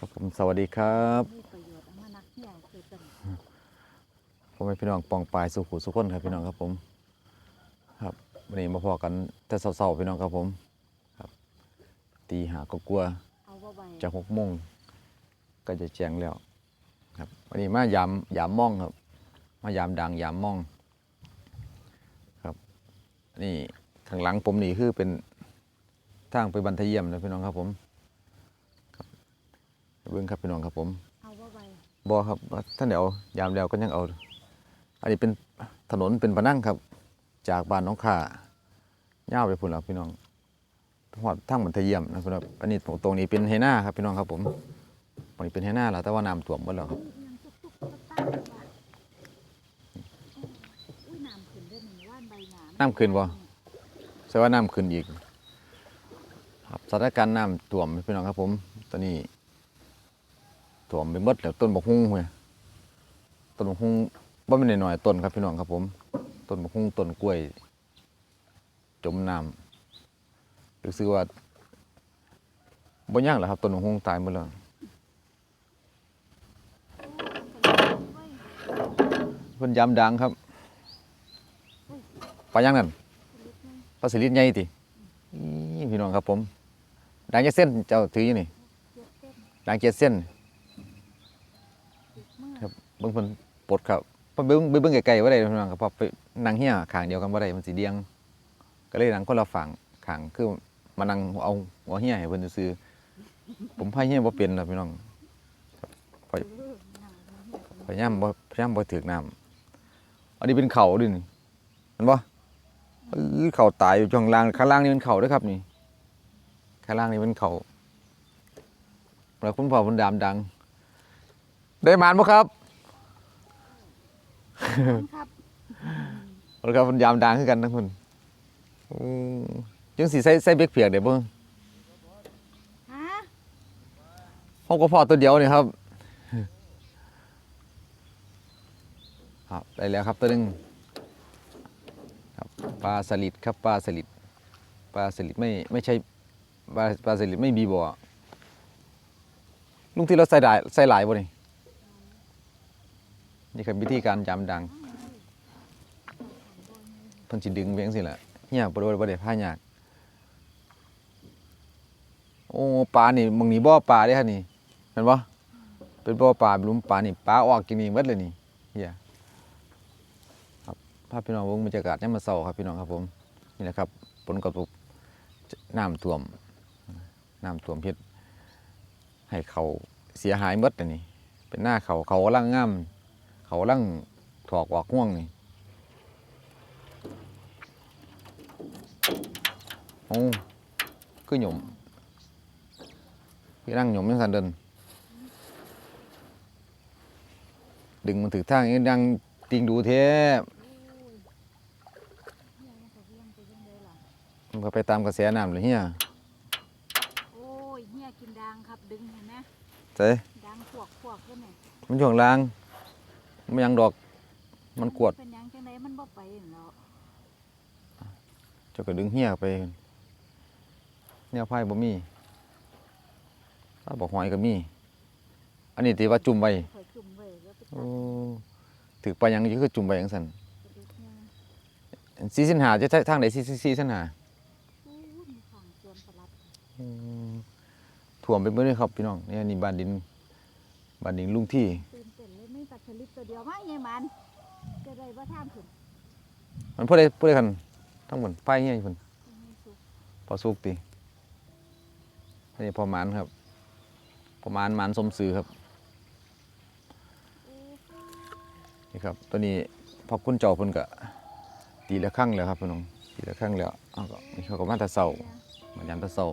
ครับผมสวัสดีครับมีประโยชน์เอามานักเที่ยวคือเป็นผมเป็นพี่น้องปองปลายสุขุสุขคนครับพี่น้องครับผม ครับวันนี้มาพอกันแต่เศร้าๆพี่น้องครับผม ครับตีหาก็กลัวเอาว่าใบจะหกโมงก็จะแจ้งแล้ว ครับวันนี้มายามยามม่องครับ มายามดังยามม่อง ครับนี่ข้างหลังผมนี่คือเป็นทางไปบันทเยี่ยมนะพี่น้องครับผมครับ เบิ้งครับพี่น้องครับผมเอาว่าใบบอครับท่านเดี๋ยวยามเดียวก็ยังเอา อันนี้เป็นถนนเป็นพนังครับ จากบ้านน้องข่าย่าวไปพุ่นแล้วพี่น้องหอดทั้งมันทะเยี่ยมนะพี่น้องอันนี้ตรงตรงนี้เป็นเฮน่าครับพี่น้องครับผมตรงนี้เป็นเฮน่าแล้วแต่ว่าน้ำท่วมหมดแล้วครับยังตุ๊กตุ๊กตุ๊กตั้งว่าอุ้ยน้ำขึ้นด้วยหนึ่งว่านใบหนาน้ำขึ้นบ่แสดงว่าน้ำขึ้นอีกครับสถานการณ์น้ำท่วมพี่น้องครับผม ตอนนี้ ท่วมไปหมดแล้วต้นบกฮุ้งเว้ยต้นบกฮุ้งว่าม่นหน่อยๆต้นครับพี่น้องครับผม ต้นบกฮุ้งต้นกล้วย จมน้ำรู้สึกว่าบ่ยากหรอกครับต้นบกฮุ้งตายหมดแล้วเพิ่นยามดังครับปลาย่างนั่นปลาสิลิดใหญ่ติพี่น้องครับผมดังจักเส้นเจ้าถืออยู่นี่เจ็บเต้นดังเจ็ดเส้น เจ็บมาก ครับ เบิ่งเพิ่นปลดครับเพิ่นเบิ่งเบิ่งไกลๆบ่ได้พี่น้องครับเพราะไปนั่งเฮียข้างเดียวกันบ่ได้มันสิเดียง ก็เลยนั่งคนละฝั่งข้างคือมานั่งเอาหัวเฮียให้เพิ่นซื่อผมพายเฮียบ่เป็นนะพี่น้องเออน้ำบ่ยวพยายามบ่พยายามบ่ถึกน้ำอันนี้เป็นเขาดินี่เห็นบ่เออเขาตายอยู่ข้างล่างข้างล่างนี่เป็นเขาเด้อครับนี่ข้างล่างนี่เป็นเขาแล้วคุณพ่อคุณดามดัง ได้มานบ่ครับ ครับแล้วก็มันยามดังคือกันทั้งคนอืมจังสิใส่ใส่เบรกเพียกได้บ่ฮะเฮาก็พอตัวเดียวนี่ครับ ครับได้แล้วครับตัวหนึงครับปลาสลิดครับปลาสลิดปลาสลิดไม่ไม่ใช่ปลาปลาสลิดไม่มีบ่อลุงที่เราใส่ได้ใส่หลายบ่นี่ นี่คือวิธีการยามดังเพิ่นสิดึงไปจังซี่แหละเฮียบ่ได้บ่ได้พายากโอ้ปลานี่มึงนี่บ่อปลาเด้ฮะนี่เห็นบ่เป็นบ่อปลาเป็นหลุมปลานี่ปลาออกกินนี่หมดเลยนี่เฮียครับพาพี่น้องเบิ่งบรรยากาศยามมื้อเช้าครับพี่น้องครับผมนี่แหละครับผลกระทบน้ำท่วมน้ำท่วมเฮ็ดให้เขาเสียหายหมดเลยนี่เป็นหน้าเขาเขากำลังงาม เขากำลังถอกออกห่วงนี่โอ้คือหยมพี่นั่งหยมยังสันเดิน ดึงมันถือทางนี้ดังติงดูเทปโอ้ยเหี่ยวมันก็เหี่ยงไปยังไงล่ะมันก็ไปตามกระแสน้ำเลยเฮียโอ้ยเหี่ยกินดังครับดึงเห็นไหมใช่ดังพวกพวกด้วยเนี่ยมันช่วงล่าง มันยังดอก มันกวดเป็นหยังจังไดมันบ่ไปเนาะเจ้าก็ดึงเฮียไปเนี่ยไพ่บ่มีถ้าบอกหอยก็มี อันนี้ตีว่าจุ่มไว้ข่อยจุ่มไว้แล้วไปโอ้ตัดถือไปยังนี่คือจุ่มไว้ยังสันกระดูกเนี่ยซีสินหาจะใช้ทางไหนซีซีซีสินหาโอ้ยมีข้างสวนสลัดอืมถ่วมไปเมื่อเลยครับพี่น้องเนี่ยนี่บ้านดินบ้านดินลุงที่ ตัดชลิปตัวเดียวมาไงมันจะได้บ่ทางขึ้นมันพูดได้พูดได้กันทั้งหมดไฟเงี้ยคนพอสุกตีนนี้พอหมานครับพอหมานหมานสมซื้อครับนี่ครับ ตัวนี้พอคุณเจ้าพิ่นก็ตีละครั้งแล้วครับพี่น้องตีละครั้งแล้วอ้าวก็นี่เขาก็มาต่เช้ามายันต่เช้า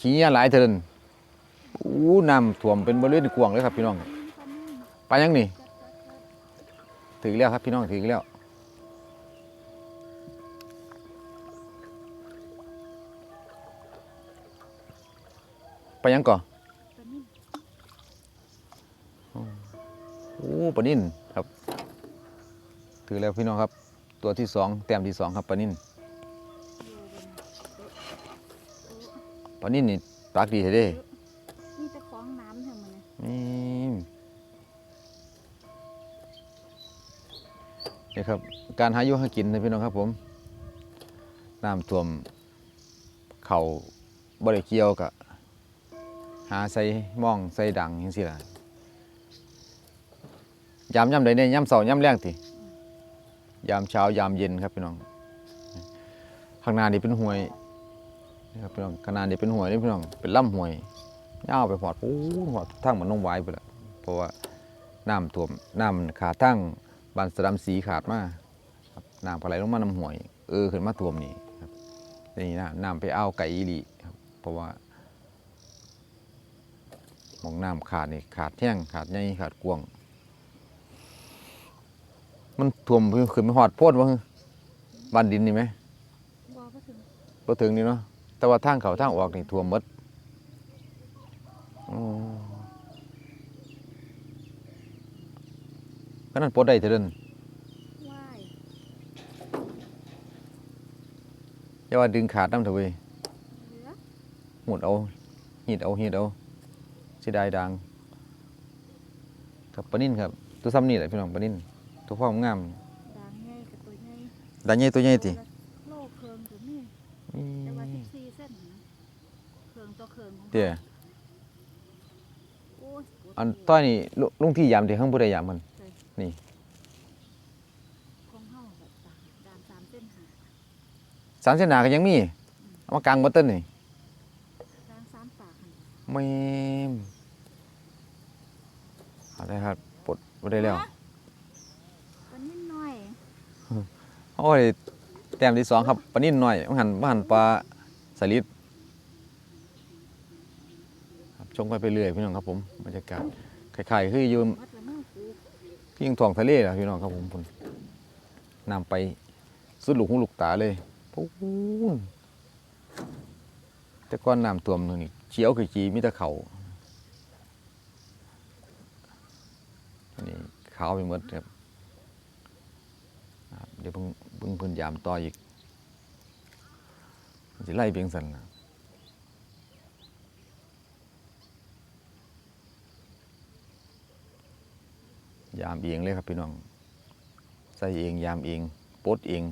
ขี้เหี้ยหลายเทินอู้น้ำท่วมเป็นบริเวณกว้างเลยครับพี่น้องไปยังนี่ ถึงแล้วครับพี่น้องถึงแล้วไปยังก่อนโอ้ปลานิ่นครับ ถือแล้วพี่น้องครับ ตัวที่สองแต้มที่สองครับปลานิ่นปลานิ่นนี่ปากดีเท่เด้ ครับ การหาอยู่หากินนะพี่น้องครับผมน้ำท่วมเขาบริเกี่ยวกับหาใส่ม่องใส่ดังยังสิล่ะยามย่ำใดเนี่ยย่ำเสาร์ย่ำแรงติยามเช้ายามเย็นครับพี่น้องข้างหน้านี่เป็นห้วยนะครับพี่น้องข้างหน้านี่เป็นห้วยนี่พี่น้องเป็นลำห้วยยาวไปหอดปูหอดทั้งมันน้องไว้ไปล้วเพราะว่าน้ำท่วมน้ำขาทั้ง บานสะดำสีขาดมาครับน้ำปลาไหลลงมาน้ำห้วย เออขึ้นมาท่วมนี่ครับนี่นะน้ำไปเอาไก่อีหลีครับเพราะว่าหมองน้ำขาดนี่ขาดแท่งขาดใหญ่ขาดกวางมันท่วมขึ้นไปหอดโพดวะบ้านดินนี่ไหมบ่ก็ถึงบ่ถึงนี่เนาะแต่ว่าทางเขาทางออกนี่ท่วมหมดอ๋อ ก็นั่นปลดได้เท่านั้นว่ายอย่าว่าดึงขาดน้ำเถอะเว้ยเหลือหมดเอาหีดเอาหีดเอาเสียดายดังครับปลานิ่นครับ ตัวซ้ำนี่แหละพี่น้องปลานิ่นตัวพ่อมงามด่างใหญ่กับตัวใหญ่ดังใหญ่ตัวใหญ่ติโลกเคิงตัวนี้อืแต่ว่าม14เส้นนะเคิงต่อเคิงของเดี๋ยวโอ้ยอันต้อยนี่ลุลุงที่ยามเดี๋ยวข้างผู้ใดยามมัน ของเฮาแบบด่างด่างสามเส้นหาสามเส้นหนาก็ยังมีเอามากลางบัตเติ้ลนี่ด่างสามปากหั่นไม่เอาได้ครับปลดบ่ได้แล้วปลานิ่มน้อยโอ้ยแต้มที่สองครับปลานิ่นหน่อยมันหันมันหันปลาสลิดครับชงไปไปเรื่อยพี่น้องครับผมบรรยากาศคล้ายๆคืออยู่มัดละ พียงทองทะเลล่ะพี่น้องครับผมพุ่นนำไปสุดลูกหูลูกตาเลยพูนแต่ก้อนน้ำท่วมนี่เขียวคือจีมีแต่เขาอันนี้ขาวไปหมดครับเดี๋ยวเพิ่งเพิ่งพิ่นยามต่ออีกมันสิไล่เพียงสันนะ ยามเองเลยครับพี่น้อง ใส่เองยามเองปดเอง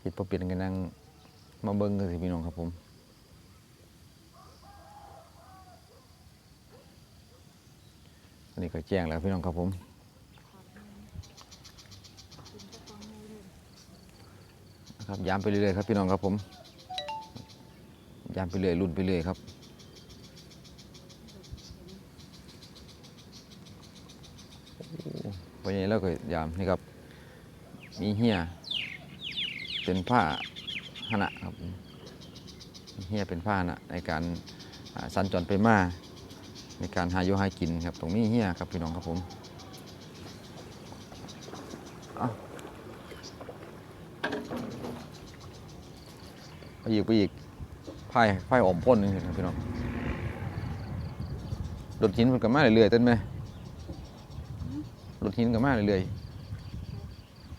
เฮ็ดพอเปลี่ยนกันนั่งมาเบิ่งกันสิพี่น้องครับผมอันนี้ก็แจ้งแล้วพี่น้องครับผมครับยามไปเรื่อยๆครับพี่น้องครับผมยามไปเรื่อยรุ่นไปเรื่อยครับ พอใหญ่แล้วก็ยามนี่ครับ มีเฮียเป็นผ้าหนะครับเฮียเป็นผ้าหนะในการสัญจรไปมาในการหายู่หากินครับ ตรงนี้เฮียครับพี่น้องครับผมเอาไปอีกไปอีกไพ่ไพ่อมพ่นนึงครับพี่น้องรถหินมันก็มาเรื่อยๆเต้นไหม หินก็มาเรื่อย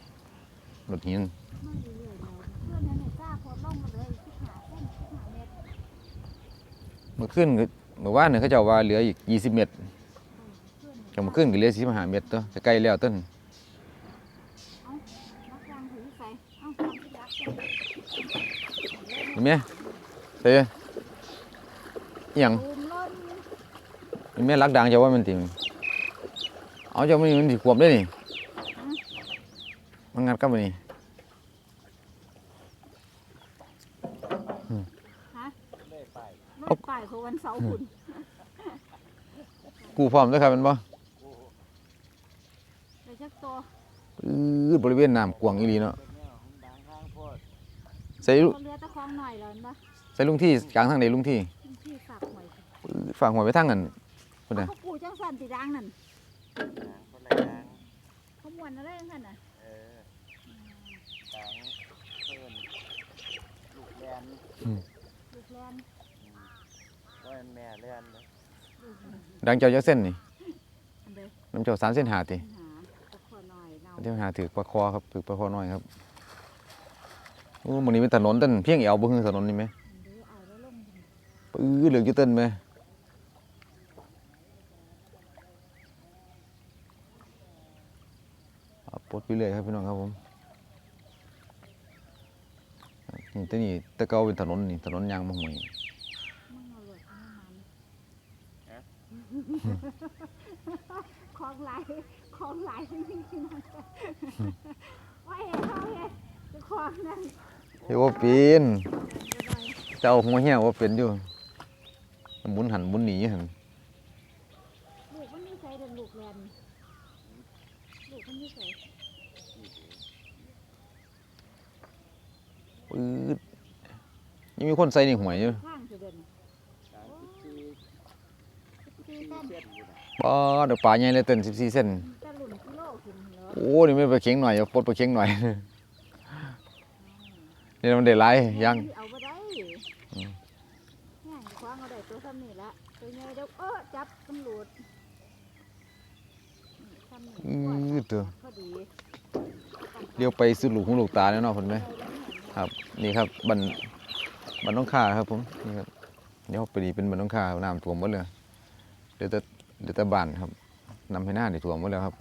ๆรถหินมาเรื่อยๆแล้วเพื่อนเนี่ยกล้าโพดลงมาเลยสิบหาเส้นสิบหาเมตรเมื่อขึ้นก็เมื่อวานเนี่ยเขาจะว่าเหลืออีก20เมตรเพื่อนเนี่ยก็เมื่อขึ้นก็เหลือ15เมตรตัวจะใกล้แล้วต้นเห็นไหมเฮ้ยอย่างมันเห็นไหมรักดังจะว่ามันติม เอาเจะมันมันสิควบได้นี่มันงัดกับมันนี่ฮะรถป้ายของวันเสาร์คุณกูพร้อมแล้วครับแมันบ่ไปจักตัวปื้ดบริเวณน้ำกวางอีหลีเนาะใส่ลุเขาเรือตะคองหน่อยแล้วเห็นปะใส่ลุงที่กลางทางใดลุงที่ที่ฝากหน่อยปื้ดฝากหัวไปทางนั้นพุ่นน่ะเขาปูจังสันติดังนั่น คนละอย่างเขามวนอะไรจังสันน่ะเออต่างเพิ่นลูกแลนลูกแลนก็เป็นแม่แลนเลยลูกแลนดังเจ้าเจ้าเส้นนี่อันเดน้ำเจ้าสามเส้นหาติหาตะคอหน่อยเนาเดี๋ยวหาถือปลาคอครับถือปลาคอน้อยครับโอ้หมันนี้เป็นถนนเต้นเพียงเอวบ่คือถนนนี่ไหมอันเดเอาแล้วลงดิปื้อเหลืองอยู่เต้นไหม ปล ดไปเรื่อยครับพี่น้องครับผมนี่ตัวนี้แตะเกาเป็นถนนนี่ถนนยางมะหวยมึงเอาเลยเอามันของหลายของหลายจริงๆนะว่าเห็นเขาเห็นเจะของนั่นเฮ้ยว่าเป็นเจ้าหัวเหี้ยว่าเป็นอยู่หมุนหันหมุนหนีหันลูกมันนี่ใส่เดินลูกแลนลูกมันนี่ใส่ ปื๊ดยังมีคนใส่ในหวยอยู่ข้างจะเดินสามสิบสี่ตีสี่เต้นเส้นอยู่นะป้าเดี๋ยวปลาใหญ่เลยเต้น14เส้นตะหลุนกิโลขึ้นเหรอโอ้นี่ไม่ไปเค็งหน่อยเอาปลดไปเค็งหน่อยนี่มันได้หลายยัง เอาบ่ได้อืมแห้งคว้างเอาได้ตัวซ้ำนี่ละตัวใหญ่เดี๋ยวเออจับตำรวจนี่ซ้ำนี่อือเถอะพอดีเลี้ยวไปสุดลูกหูลูกตาแล้วเนาะเพิ่นไหม ครับนี่ครับบันบันน้องค่าครับผมนี่ครับเดี๋ยวไปดีเป็นบันน้องค่าน้ำท่วมหมดเลยเดี๋ยวแต่เดี๋ยวแต่บ้านครับนำให้หน้าได้ท่วมหมดแล้วครับ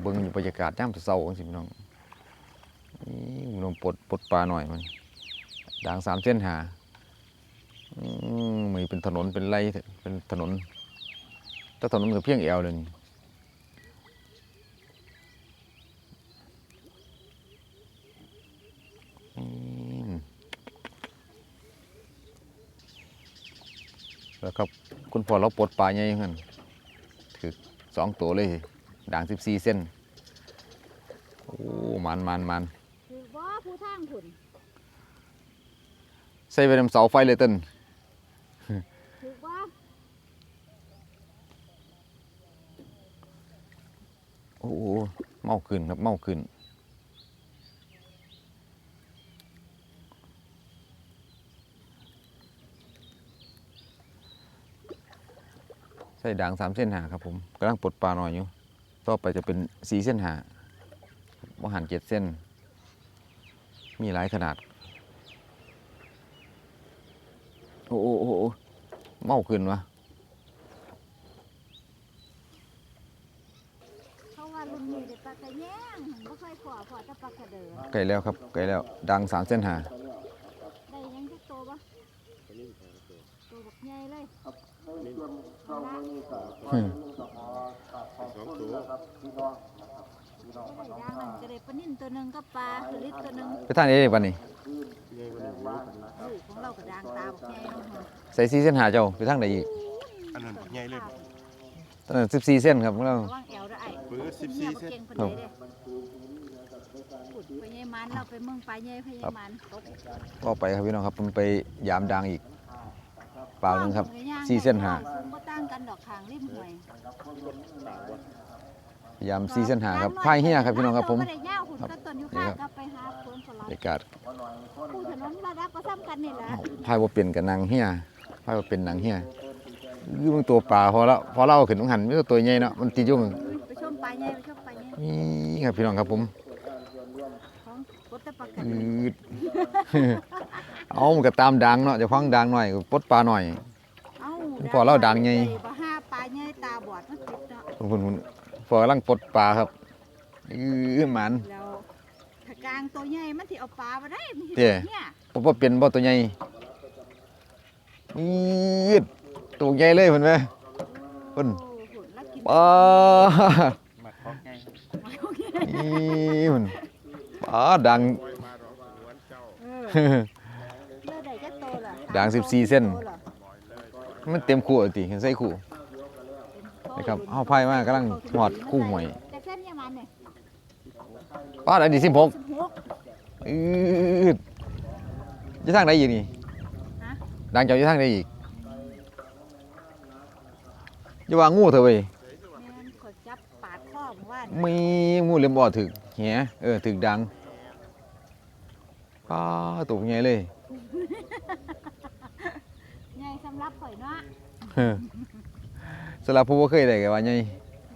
เบิ่งอยู่บรรยากาศย่ามเศร้าๆจังซี่พี่น้องนี่พี่น้องปลดปลดปลาหน่อยมันด่างสามเส้นหาอืมมีเป็นถนนเป็นไรเป็นถนนแต่ถนนก็เพียงแอวเลยนี่อืม แล้วครับคุณพ่อเราปลดปลาใหญ่ยังไงถือสองตัวเลย ด่างสิบสี่เส้น โอ้ มันมันมันคือว่าผู้ทางผุนใส่ไปนำเสาไฟเลยเต้นคือว่าโอ้โหเมาขึ้นครับ เมาขึ้น ส่ด่างสามเส้นหาครับผมกำลังปลดปลาหน่อยอยู่ ต่อไปจะเป็นสี่เส้นหามหันเจ็ดเส้น มีหลายขนาดโอ้โหโอ้โหเมาขึ้นวะเขาว่ารุ่นนี้เด็กปลากระแยงไม่ค่อยขอพอจะปลากระเดินไกลแล้วครับไกลแล้วดังสามเส้นหา ได้ยังจะโตปะ ตัวนี้สองตัว โตบักใหญ่เลย นี่ เอาละ อืม สองตัว ได้ ย่างนั่นก็ได้ปลานิ่นตัวหนึ่งก็ปลาสลิดตัวหนึ่งไปทางนี้เลยวันนี้ใหญ่กว่าหนึ่งนิ้วลูกของเราก็ด่างตาบักใหญ่เนาะฮะใส่สี่เส้นหาเจ้าไปทางไหนอีกอันนั้นใหญ่เลยบ่ตอนนั้นสิบสี่เส้นครับของเราระวังแอวด้วยไอ้ปื้อสิบเนี่สี่ยบ่เส้นเก่งปานใดเด้ขุดไปยายมันเราไปเมืองปลาใหญ่พยายมันตก ก็ไปครับพี่น้องครับผมไปยามดังอีกเปล่าหนึงครับสี่เส้นหาซึ่งบ่ต่างกันดอกขางริมห้วยต่างวะยามสี่เส้นหาครับพายเฮียครับพี่น้องครับผมบ่ได้ยาวหุ่นก็ต้นอยู่ข้างก็ไปหาสวนสลับรดรยากาศคู่ถนนระดับก็ซ้ำกันนี่แหละพายว่าเป็นกับนางเฮียพายว่าเป็นนางเฮียคือมันตัวปลาพอแล้วพอเล่าขึ้นต้องหันไม่ตัวตัวใหญ่เนาะมันติดอยู่มึงไปชมปลาใหญ่ไปชมปลาใหญ่นี่ครับพี่น้องครับผมของกดแตะปลากันอืด เอามันก็ตามดังเนาะจะฟังดังหน่อยก็ปลดปลาหน่อย เอ้าพอเราดังไง บ่ห้าปลาใหญ่ตาบอดมันติดเนาะคุณคุณคุณพอกำลังปลดปลาครับอือหมันแล้วถ้ากลางตัวใหญ่มันสิเอาปลาบ่ได้มันสิเด้เนี่ยผมว่าเป็นบ่ตัวใหญ่อืดตัวใหญ่เลยเพิ่นไหม เพิ่น โอ้หุ่นแล้วกินปลาหมักของใหญ่อีมันปลาดัง เออเลือดใดจะโตล่ะ ด่าง 14 เส้นโตเหรอมันเต็มคู่เอาติเห็นใส่คู่นะครับเอาไพ่มากำลังหอดคู่หวยแต่เส้นยามันเนี่ยปลาอันที่16สิบหกอืดอยู่ทางใดอีกนี่ฮะดังเจ้าอยู่ทางใดอีกอย่าว่างูเถอะเว้ยแม่นขอยจับปาดข้อหมู่ว่านมีงูเหลี่ยมบ่ถึกแหเออถึกดังปลาตัวใหญ่เลยใหญ่สำห รับข่อยเนาะเออสำหรับผู้บ่เคยได้ก็ว่าใหญ่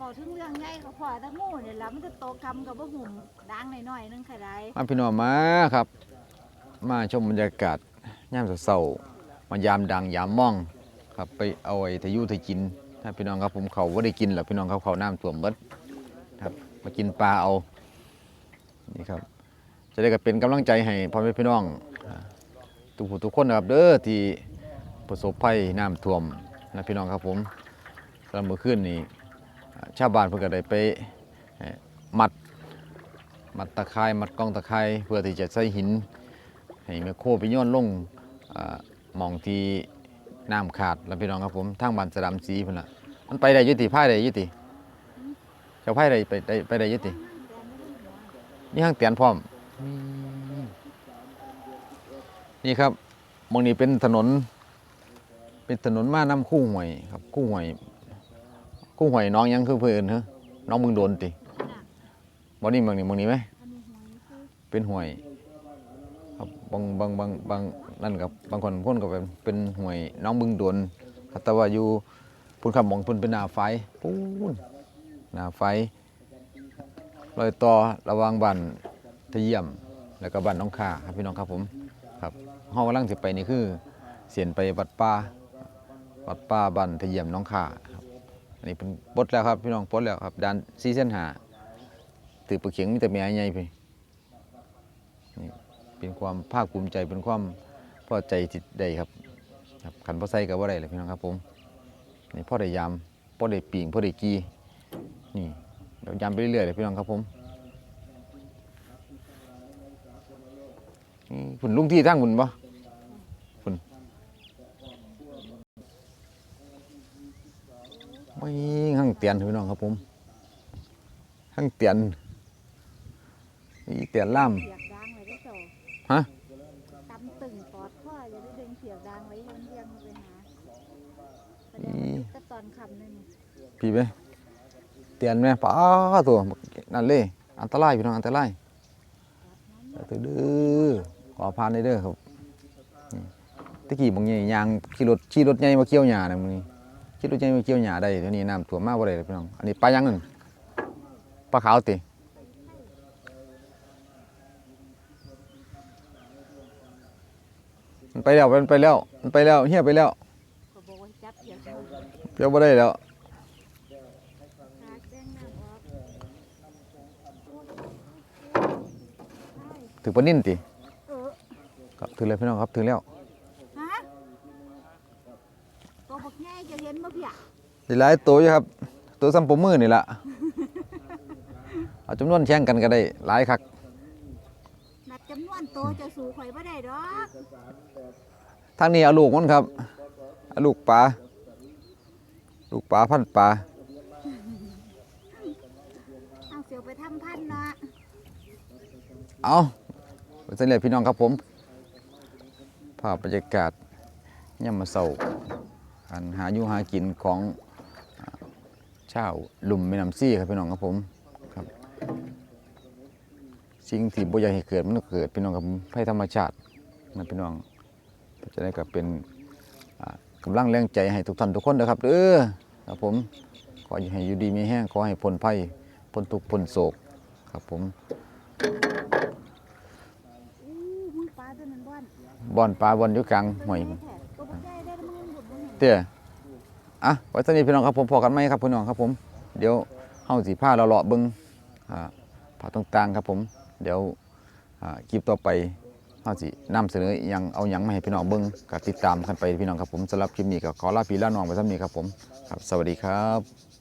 บอกถึงเรื่องใหญ่ก็พอแตะงูเนี่ยล่ะมันจะโตกำกับบ่หุ่มดังหน่อยๆนึงค่ะได้มาพี่น้องมาครับ มาชมบรรยากาศยามเช้าๆมายามดังยามม่องครับไปเอาไอ้ทะยุทะกินถ้าพี่น้องครับผมเขาบ่ได้กินหรอกพี่น้องครับเขาน้ำท่วมเบิดครับมากินปลาเอานี่ครับ จะได้ก็เป็นกำลังใจให้พ่อแม่พี่น้องอ่าทุกผู้ทุกคนนะครับเด้อที่ ประสบภัยน้ำท่วมนะพี่น้องครับผมสำหรับเมื่อคืนนี้อ่ชาวบ้านเพิ่นก็ได้ไปมัดมัดตะไคร้มัดกล้องตะไคร้เพื่อที่จะใส่หินให้แมคโครไปย้อนลงหมองที่น้ำขาดแล้วพี่น้องครับผมทางบ้านสะดำสีพุ่นล่ะมันไปได้ยุติพ่ายได้ยุติเจ้าพายได้ไปได้ไปได้ยุตินี่ห้างเตียนพร้อมนี่ครับมองนี้เป็นถนน เป็นถนนมาน้ำคู่หวยครับ คู่หวยคู่หวยน้องยังคือเพื่อนเหรอน้องมึงโดนติบ่นี่มืองนี้มืองนี้ไหมเป็นหวย ครับบางบางบางบางนั่นกับบางคนพ่นก็เป็นเป็นหวยน้องบึงโดนครับแต่ว่าอยู่พุ่นคำมองพุ่นเป็นหนาไฟปูนหนาไฟรอยต่อระว่างบ้านทะเยี่ยม แล้วก็บ้านน้องข่าครับพี่น้องครับผมครับห้องกำลังสิไปนี่คือเสียนไปวัดป่า วัดป่าบ้านทะเยี่ยมน้องข่าครับอันนี้เป็นปลดแล้วครับพี่น้องปลดแล้วครับด้านซีเส้นหาตือปลาเขียงมีแต่แม่ใหญ่พี่นี่เป็นความภาคภูมิใจเป็นความพอใจจิตใดครับครับขันพ่อใส่กับว่าไรเลยพี่น้องครับผมนี่พ่อได้ยามพ่อได้ปีงพ่อได้กีนี่เดี๋ยวยามไปเรื่อยๆเลยพี่น้องครับผมนี่คุณลุงที่ทั้งคุณปะคุณ ไม่หั่งเตียนพี่น้องครับผมหั่งเตียนนี่เตียนล่ามเสียกดังเลยได้อเจ้าฮะตำตึงปอดข้อจะได้ดึงเสียกดังไว้เลี้ยงเลี้ยงไปหาแสดงว่ายุคแต่ตอนคำนั่นนี่พี่ไปเตียนไหมป้าตัวนั่นเลยอันตรายพี่น้องอันตรายเด้อเด้อขอพานได้เด้อครับนี่ตะกี้บางอย่างยางขี่รถขี่รถใหญ่มาเกี่ยวหญ้านะมึงนี่ ขี่รถใหญ่มาเกี่ยวหญ้าได้เดี๋ยวนี้น้ำท่วมมากบ่ได้เลยพี่น้อง อันนี้ปลายังนั่นปลาขาวติมันไปแล้วมันไปแล้วมันไปแล้วเฮียไปแล้วก็บอกว่าจับเสียกดังเดี๋ยวบ่ได้แล้วหาแจ้งน้ำอปนิ่นติเออครับถึงแล้วพี่น้องครับถึงแล้ว เห็นบ่เพี่ยสิหลายตัวอยู่ครับ ตัวซ้ำปมมือนี่ล่ะเอาจำนวนแข่งกันก็ได้หลายคักนัดจำนวนโตวจะสู่ข่อยบ่ได้ดอกทางนี้เอาลูกมันครับเอาลูกปลาลูกปลาพันธุ์ปลาเอาเสียวไปทำพันธุ์เนาะเอาไปเสร็จพี่น้องครับผม ภาพบรรยากาศย่ำมาเศร้า การหาอยู่หากินของอ่าชาวลุ่มแม่น้ำซี่ครับพี่น้องครับผมครับ สิ่งที่บ่อยากให้เกิดมันก็เกิดพี่น้องครับภัยธรรมชาตินะพี่น้องจะได้กับเป็นอ่ากำลังแรงใจให้ทุกท่านทุกคนนะครับเด้อครับผมขอให้อยู่ดีมีแห้งขอให้พ้นภัยพ้นทุกข์พ้นโศกครับผมอู้มึงปลาตัวนั้นบ่อนบ่อนปลาบ่อนอยู่กลางห้วย ตี้ยอะไว้สนิทพี่น้องครับผมพอกันไหมครับพี่น้องครับผม เดี๋ยวเฮาสีผ้าเราเลาะเบิ้งอ่าผาต่างครับผม เดี๋ยวอ่าคลิปต่อไปเฮาสินำเสนออิหยังเอายังมาให้พี่น้องเบิ้งก็ติดตามกันไปพี่น้องครับผมสำหรับคลิปนี้ก็ขอลาพี่ลาน้องไปเท่านี้ครับผมครับ สวัสดีครับ